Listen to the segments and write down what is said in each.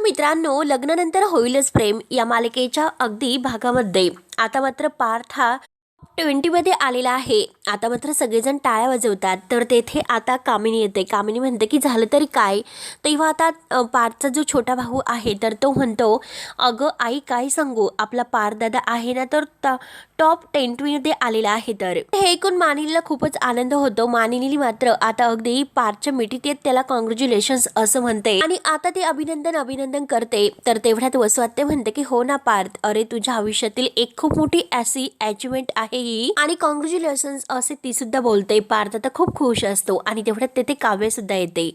तर मित्रांनो लग्नानंतर होईलच प्रेम या मालिकेच्या अगदी भागामध्ये. आता मात्र पार्थ हा ट्वेंटीमध्ये आलेला आहे. आता मात्र सगळेजण टाळ्या वाजवतात. तर तेथे आता कामिनी येते. कामिनी म्हणते की झालं तरी काय? तेव्हा आता अ, पार्थचा जो छोटा भाऊ आहे तर तो म्हणतो अगं आई काय सांगू? आपला पार्थ दादा आहे ना तर ट- टॉप टेंटमध्ये आलेला आहे तर. हे ऐकून मानिनीला खूपच आनंद होतो. मानिनी मात्र आता अगदी पार्थच्या मिठीत येत त्याला कॉंग्रॅच्युलेशन्स असं म्हणते. आणि आता ते अभिनंदन अभिनंदन करते. तर तेवढ्यात वसवाते म्हणते की हो ना पार्थ. अरे तुझ्या आयुष्यातील एक खूप मोठी अशी अचिव्हमेंट आहे ही. आणि कॉंग्रॅच्युलेशन्स असे ती सुद्धा बोलते. पार्थ आता खूप खुश असतो आणि तेवढ्यात तेथे काव्य सुद्धा येते.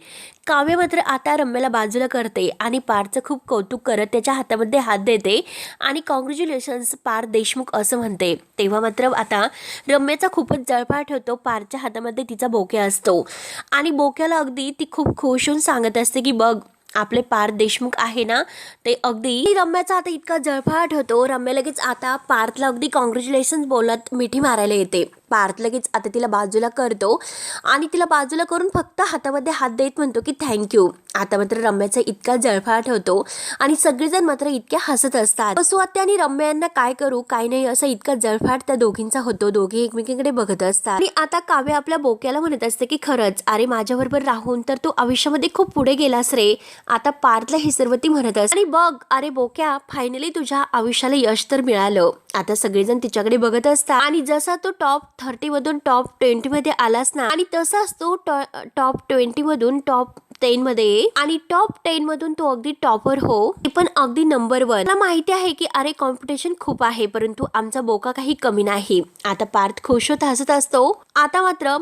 काव्य मात्र आता रम्याला बाजूला करते आणि पार्थचं खूप कौतुक करत त्याच्या हातामध्ये हात देते आणि कॉंग्रॅच्युलेशन्स पार देशमुख असं म्हणते. तेव्हा मात्र आता रम्याचा खूपच जळफाट होतो. पारच्या हातामध्ये तिचा बोक्या असतो. आणि बोक्याला अगदी ती खूप खुश होऊन सांगत असते की बघ आपले पार्थ देशमुख आहे ना ते अगदी रम्याचा आता इतका जळफाट होतो. रम्या लगेच आता पार्थला अगदी कॉंग्रॅच्युलेशन बोलत मिठी मारायला येते. पार्थ लगेच आता तिला बाजूला करतो. आणि तिला बाजूला करून फक्त हातामध्ये हात देत म्हणतो की थँक्यू आता मात्र रम्याचा इतका जळफाट होतो आणि सगळेजण मात्र इतक्या हसत असतात. वसुआत्या आणि रम्या यांना काय करू काय नाही असं इतका जळफाट त्या दोघींचा होतो. दोघे एकमेकीकडे बघत असतात. आणि आता काव्य आपल्या बोक्याला म्हणत असते की खरंच अरे माझ्याबरोबर राहून तर तू आयुष्यामध्ये खूप पुढे गेलास रे. आता पार्थला हे सर्व ती म्हणत असते. आणि बघ अरे बोक्या फायनली तुझ्या आयुष्याला यश तर मिळालं. आता सगळेजण तिच्याकडे बघत असतात. आणि जसा तो टॉप थर्टी मधून टॉप ट्वेंटी मध्ये आलास ना आणि तसाच तो टॉप ट्वेंटी मधून टॉप टेन मध्ये ये. आणि टॉप टेन मधून तो अगदी टॉपर हो ते पण अगदी नंबर वन मला माहिती आहे की अरे कॉम्पिटिशन खूप आहे परंतु आमचा बोका काही कमी नाही. आता पार्थ खुश होत हसत असतो. आता मात्र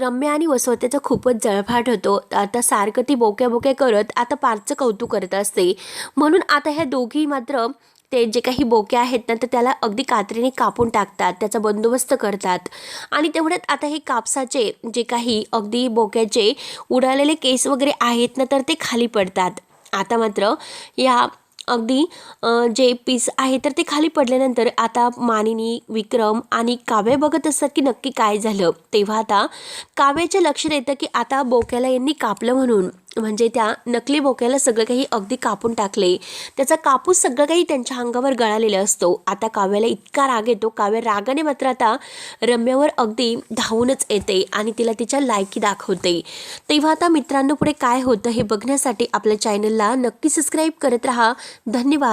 रम्या आणि वसवत्याचा खूपच जळफाट होतो. आता सारखं ती बोक्या बोक्या करत आता पार्थचं कौतुक करत असते. म्हणून आता ह्या दोघी मात्र ते जे काही बोके आहेत ना तर त्याला अगदी कात्रीने कापून टाकतात त्याचा बंदोबस्त करतात. आणि तेवढ्यात आता हे कापसाचे जे काही अगदी बोक्याचे उडालेले केस वगैरे आहेत ना तर ते खाली पडतात. आता मात्र या अगदी जे पीस आहे तर ते खाली पडल्यानंतर आता मानिनी विक्रम आणि काव्य बघत असतात की नक्की काय झालं. तेव्हा आता काव्याच्या लक्षात येतं की आता बोक्याला यांनी कापलं म्हणून. म्हणजे त्या नकली बोक्याला सगळं काही अगदी कापून टाकले. त्याचा कापूस सगळं काही त्यांच्या अंगावर गळालेला असतो. आता काव्याला इतका राग येतो काव्य रागाने मात्र आता रम्यावर अगदी धावूनच येते आणि तिला तिच्या लायकी दाखवते. तेव्हा आता मित्रांनो पुढे काय होतं हे बघण्यासाठी आपल्या चॅनलला नक्की सबस्क्राईब करत राहा. धन्यवाद.